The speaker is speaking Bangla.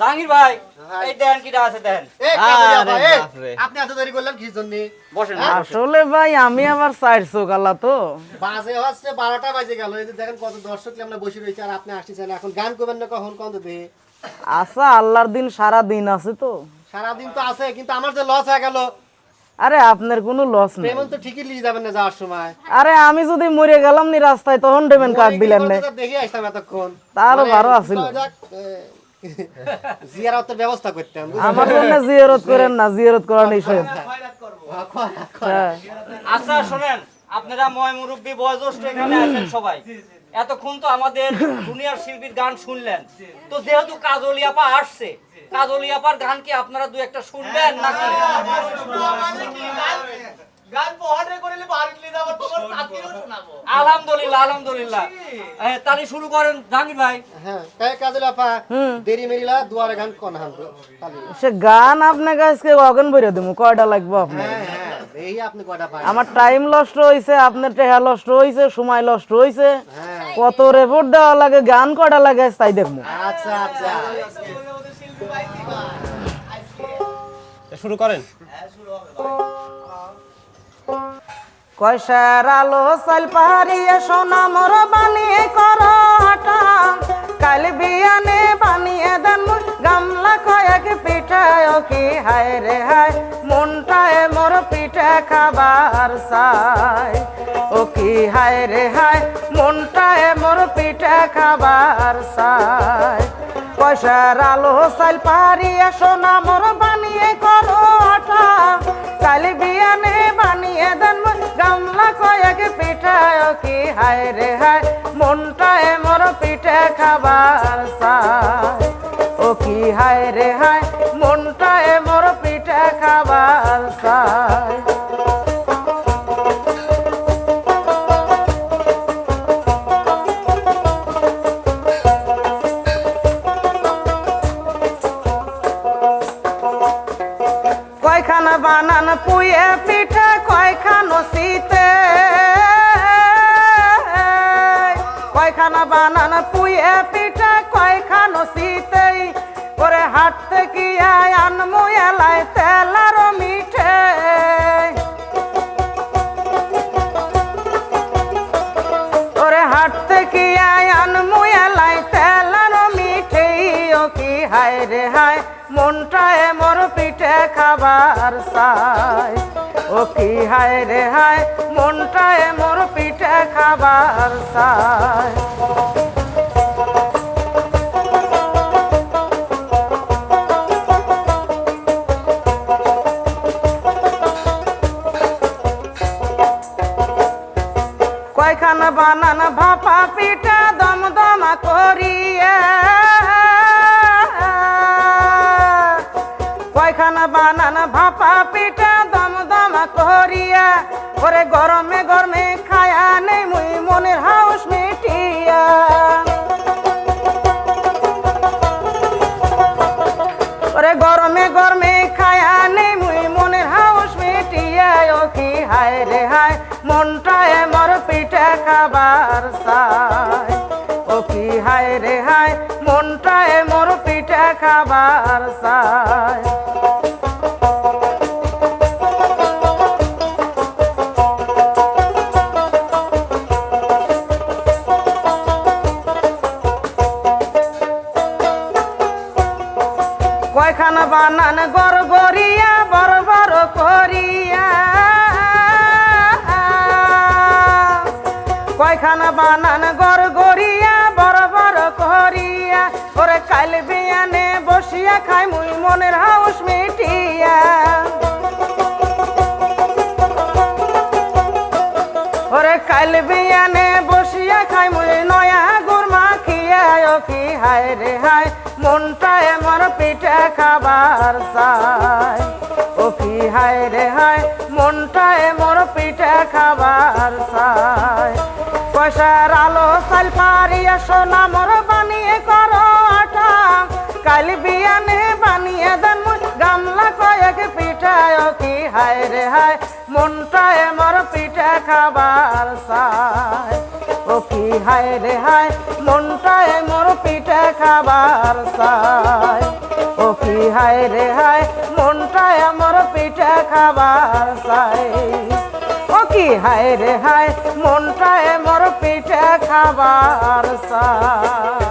জাহাঙ্গীর ভাই। এই দেন কিটা আছে দেন। আপনি এত দেরি করলেন কি জন্য? বসেন হ্যাঁ? আসলে ভাই আমি আবার চোখালা তো। বাজে হচ্ছে বারোটা বাজে গেল। এই দেখেন কত দর্শক আমরা বসে রয়েছে আর আপনি আসতেছেন। এখন গান করবেন না কখন কত দে আচ্ছা আল্লাহর দিন সারা দিন আছে তো। সারাদিন তো আছে কিন্তু আমার যে লস হয়ে গেল। আরে আপনার কোনো লস নেই। পেমেন্ট তো ঠিকই নিয়ে যাবেন না যাওয়ার সময়। আরে আমি যদি মরে গেলাম নি রাস্তায় তখন দেবেন কাক দিলেন না? দেখে আসতাম এতক্ষণ। তারও মানে, ভালো আছিল। জিয়ারতের ব্যবস্থা করতাম? আমার জন্য জিয়ারত করেন না জিয়ারত করা নিষেধ হ্যাঁ আচ্ছা শোনেন আপনারা ময় মুরব্বী বয়োজ্যেষ্ঠ এখানে আছেন সবাই এতক্ষণ তো আমাদের দুনিয়ার শিল্পীর গান শুনলেন তো যেহেতু কাজলিয়াপা আসছে কাজলিয়াপার গান কি আপনারা দু একটা শুনবেন নাকি গান আলহামদুলিল্লাহ আলহামদুলিল্লাহ। হ্যাঁ, তাহলে শুরু করেন জাহাঙ্গীর ভাই। হ্যাঁ তাই কাজে দেরি মেরিলা দুয়ারে গান কোন হান সে গান আপনাকে আজকে অগন বইরে দেবো কয়টা লাগবে আপনার হ্যাঁ হ্যাঁ আমার টাইম লস্ট হয়েছে আপনার টেহা লস্ট হয়েছে সময় লস্ট হয়েছে হ্যাঁ। কত রেপোর্ট দেওয়া লাগে গান কয়টা লাগে তাই দেখব। আচ্ছা আচ্ছা। শিল্পী ভাই দিবা শুরু করেন। কয়সার আলো সাল পাহাড়িয়ে সোনা মোর বানিয়ে কর আটা কাল বিয়ানে বানিয়ে দেন গামলা কয়েক পিঠায় কি হায় রে হায়, মনটায় মোর পিঠা খাবার চাই। ও কি হায় রে হায়, মনটায় মোর পিঠা খাবার চাই। পয়সার আলো সাল পাহাড়িয়ে সোনা মোর বানিয়ে করো আটা হায় রে হায় মনটায় মোর পিঠে খাবার ও কি হায় রে হায় মনটায় মোর পিঠে খাবার কয়খান বানান পুয়ে পিঠে, কয়খান শীতে। কয়খান বানান পুয়ে পিঠে কয়খান শীতে ওরে হাট থেকে আনমু এলাই তেলার মিঠে। ওরে হাট থেকে আনমু এলাই তেলার মিঠে। ও কি হায় রে হায় মনটায় মোর পিঠে খাবার চাই। ও কি হায় রে হায় মনটায় মোর পিঠে খাবার চাই কয়খান বানান ভাপা পিঠা দম দমা করিয়া। বানান ভাপা পিঠা দম দমা করিয়া, ওরে গরমে গরমে খায়া নেই মুই মনের হাউস মিটিয়া। কয়খান বানান গর গরিয়া বড় বড় করিয়া। কয়খান বানান গর গরিয়া বড় বড় করিয়া। ওরে কাল বিয়ানে বসিয়া খাই মুই মনের হাউস মিটিয়া। ওরে কাল বিয়ানে বসিয়া খাই মুই নয়া গুড় মাখিয়া। কি হায় রে হায় মনটায় মোর পিঠে খাবার চাই। ও কি হায় রে হায় মনটায় মোর পিঠে খাবার চাই। পয়সার আলো সাল পারিয়া সোনা মোর বানিয়ে করো আটা। কাল বিয়ানে বানিয়ে দেন গামলা কয়েক পিঠায়। ও কি হায় রে হায় মনটায় মোর পিঠে খাবার চাই। ও কি হায় রে হায় মনটায় মোর পিঠে খাবার চাই। হায় রে হায় মনটায় মোর পিঠে খাবার চাই